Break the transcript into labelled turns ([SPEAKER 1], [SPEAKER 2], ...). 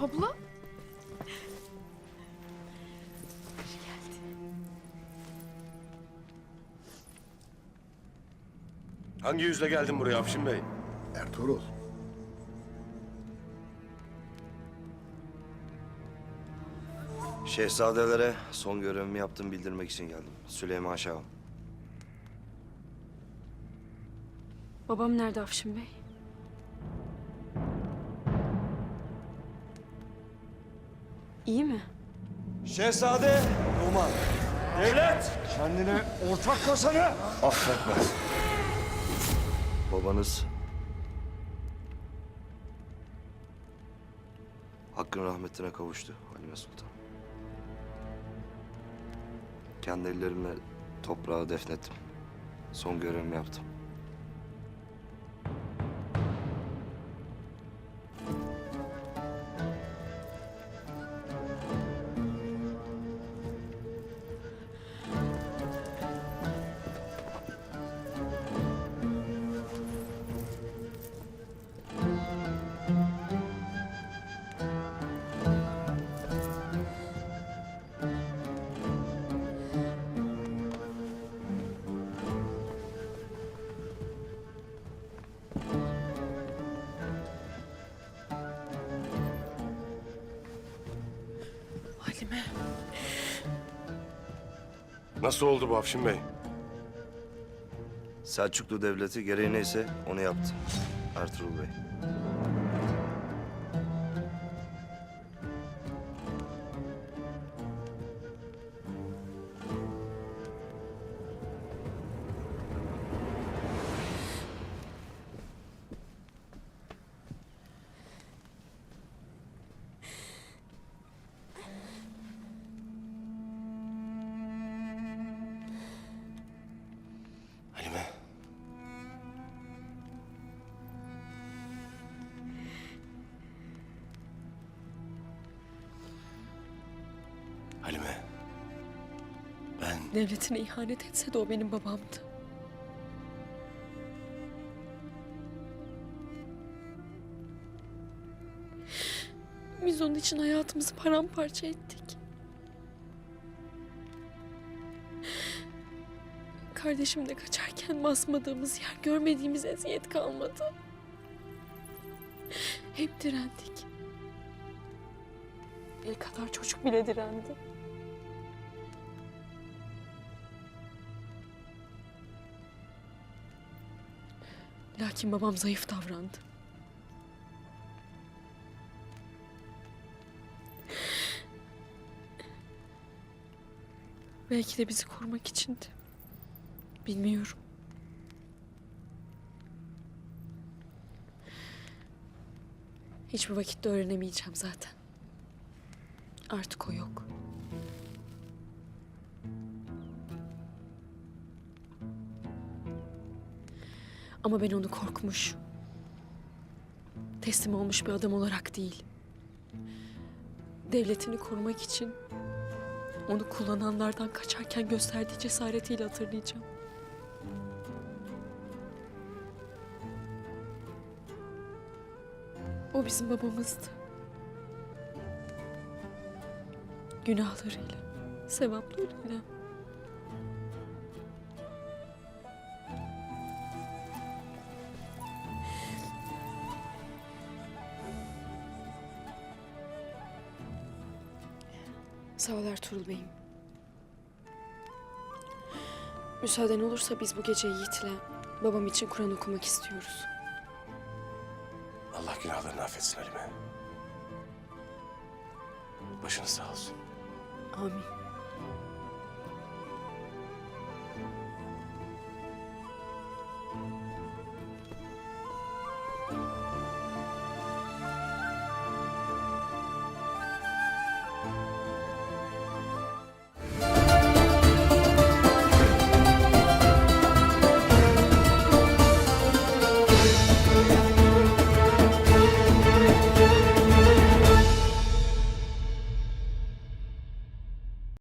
[SPEAKER 1] Abla?
[SPEAKER 2] Hangi yüzle geldin buraya Afşin Bey?
[SPEAKER 3] Ertuğrul.
[SPEAKER 4] Şehzadelere son görevimi yaptım bildirmek için geldim. Süleyman Şah'ım.
[SPEAKER 1] Babam nerede Afşin Bey? İyi mi?
[SPEAKER 4] Şehzade Numan.
[SPEAKER 3] Devlet! Kendine ortak kasanı affetmez.
[SPEAKER 4] Babanız Hakkın rahmetine kavuştu Halime Sultan. Kendi ellerimle toprağa defnettim. Son görevimi yaptım.
[SPEAKER 2] Nasıl oldu bu Afşin Bey?
[SPEAKER 4] Selçuklu Devleti gereği neyse onu yaptı. Ertuğrul Bey.
[SPEAKER 1] Devletine ihanet etse de o benim babamdı. Biz onun için hayatımızı paramparça ettik. Kardeşimle kaçarken basmadığımız yer, görmediğimiz eziyet kalmadı. Hep direndik. El kadar çocuk bile direndi. Lakin babam zayıf davrandı. Belki de bizi korumak içindi. Bilmiyorum. Hiçbir vakitte öğrenemeyeceğim zaten. Artık o yok. Ama ben onu korkmuş, teslim olmuş bir adam olarak değil. Devletini korumak için onu kullananlardan kaçarken gösterdiği cesaretiyle hatırlayacağım. O bizim babamızdı. Günahlarıyla, sevaplarıyla. Sağ ol Ertuğrul Bey'im. Müsaaden olursa biz bu gece Yiğit'le babam için Kur'an okumak istiyoruz.
[SPEAKER 2] Allah günahlarını affetsin Halime. Başınız sağ olsun.
[SPEAKER 1] Amin.